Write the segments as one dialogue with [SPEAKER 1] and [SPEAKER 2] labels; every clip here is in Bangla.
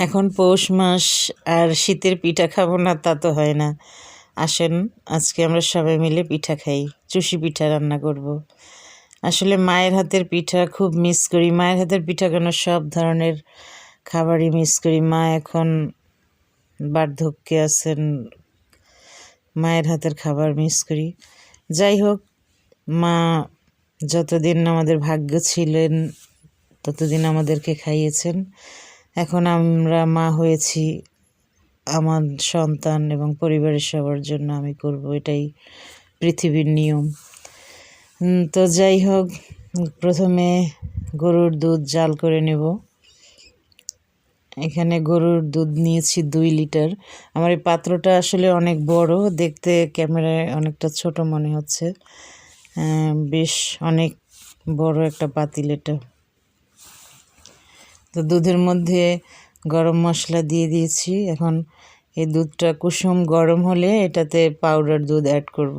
[SPEAKER 1] এখন পৌষ মাস আর শীতের পিঠা খাব না, তা তো হয় না। আসেন, আজকে আমরা সবাই মিলে পিঠা খাই, চুষি পিঠা রান্না করব। আসলে মায়ের হাতের পিঠা খুব মিস করি। মায়ের হাতের পিঠা কেন সব ধরনের খাবারই মিস করি। মা এখন বার্ধক্যে আছেন, মায়ের হাতের খাবার মিস করি। যাই হোক, মা যতদিন আমাদের ভাগ্য ছিলেন, ততদিন আমাদেরকে খাইয়েছেন। এখন আমরা মা হয়েছি, আমার সন্তান এবং পরিবারের সবার জন্য আমি করব এটাই পৃথিবীর নিয়ম। তো যাই হোক, প্রথমে গরুর দুধ জাল করে নেব। এখানে গরুর দুধ নিয়েছি দুই লিটার। আমার এই পাত্রটা আসলে অনেক বড়, দেখতে ক্যামেরায় অনেকটা ছোট মনে হচ্ছে। বেশ অনেক বড় একটা পাতিল এটা। তো দুধের মধ্যে গরম মশলা দিয়ে দিয়েছি। এখন এই দুধটা কুসুম গরম হলে এটাতে পাউডার দুধ অ্যাড করব।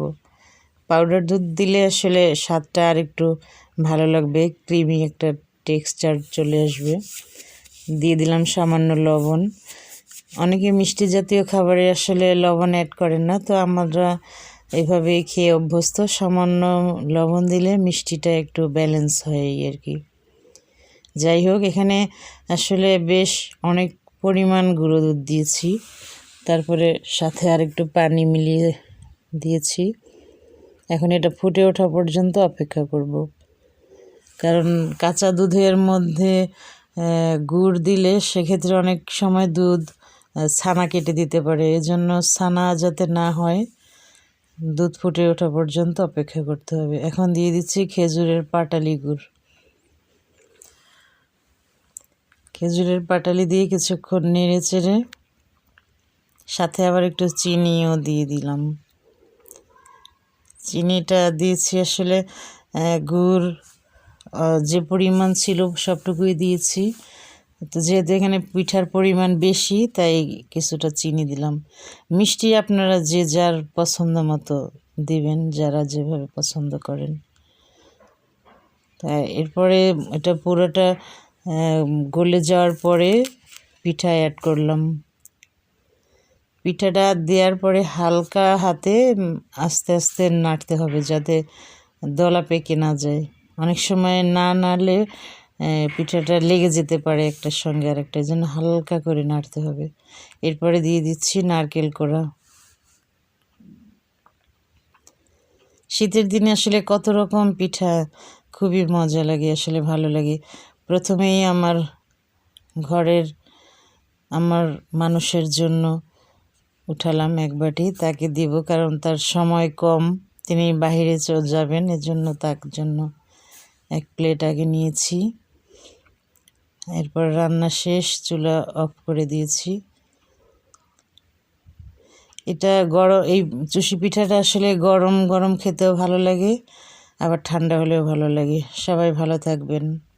[SPEAKER 1] পাউডার দুধ দিলে আসলে স্বাদটা আর একটু ভালো লাগবে ক্রিমি একটা টেক্সচার চলে আসবে। দিয়ে দিলাম সামান্য লবণ। অনেকে মিষ্টি জাতীয় খাবারে আসলে লবণ অ্যাড করেন না, তো আমরা এভাবেই খেয়ে অভ্যস্ত। সামান্য লবণ দিলে মিষ্টিটা একটু ব্যালেন্স হয় আর কি। যাই হোক এখানে আসলে বেশ অনেক পরিমাণ গুঁড়ো দুধ দিয়েছি। তারপরে সাথে আর একটু পানি মিলিয়ে দিয়েছি। এখন এটা ফুটে ওঠা পর্যন্ত অপেক্ষা করব। কারণ কাঁচা দুধের মধ্যে গুড় দিলে সেক্ষেত্রে অনেক সময় দুধ ছানা কেটে দিতে পারে। এজন্য ছানা যাতে না হয়, দুধ ফুটে ওঠা পর্যন্ত অপেক্ষা করতে হবে। এখন দিয়ে দিচ্ছি খেজুরের পাটালি গুড়। খেজুরের পাটালি দিয়ে কিছুক্ষণ নেড়ে চেড়ে সাথে আবার একটু চিনিও দিয়ে দিলাম। চিনিটা দিয়েছি আসলে গুড় যে পরিমাণ ছিল সবটুকুই দিয়েছি। তো যেহেতু এখানে পিঠার পরিমাণ বেশি, তাই কিছুটা চিনি দিলাম। মিষ্টি আপনারা যে যার পছন্দ মতো দিবেন, যারা যেভাবে পছন্দ করেন। তা এরপরে এটা পুরোটা গলে যাওয়ার পরে পিঠা অ্যাড করলাম। পিঠাটা দেওয়ার পরে হালকা হাতে আস্তে আস্তে নাড়তে হবে যাতে দলা পেকে না যায়। অনেক সময় না নাড়লে পিঠাটা লেগে যেতে পারে একটার সঙ্গে আর একটা জন্য হালকা করে নাড়তে হবে। এরপরে দিয়ে দিচ্ছি নারকেল কোড়া। শীতের দিনে আসলে কত রকম পিঠা, খুবই মজা লাগে, আসলে ভালো লাগে। প্রথমেই আমার ঘরের, আমার মানুষের জন্য উঠালাম এক বাটি, তাকে দিব কারণ তার সময় কম। তিনি বাইরে চলে যাবেন, এজন্য তার জন্য এক প্লেট আগে নিয়েছি। এরপর রান্না শেষ, চুলা অফ করে দিয়েছি। এটা গরম এই চুষি পিঠাটা আসলে গরম গরম খেতেও ভালো লাগে, আবার ঠান্ডা হলেও ভালো লাগে। সবাই ভালো থাকবেন।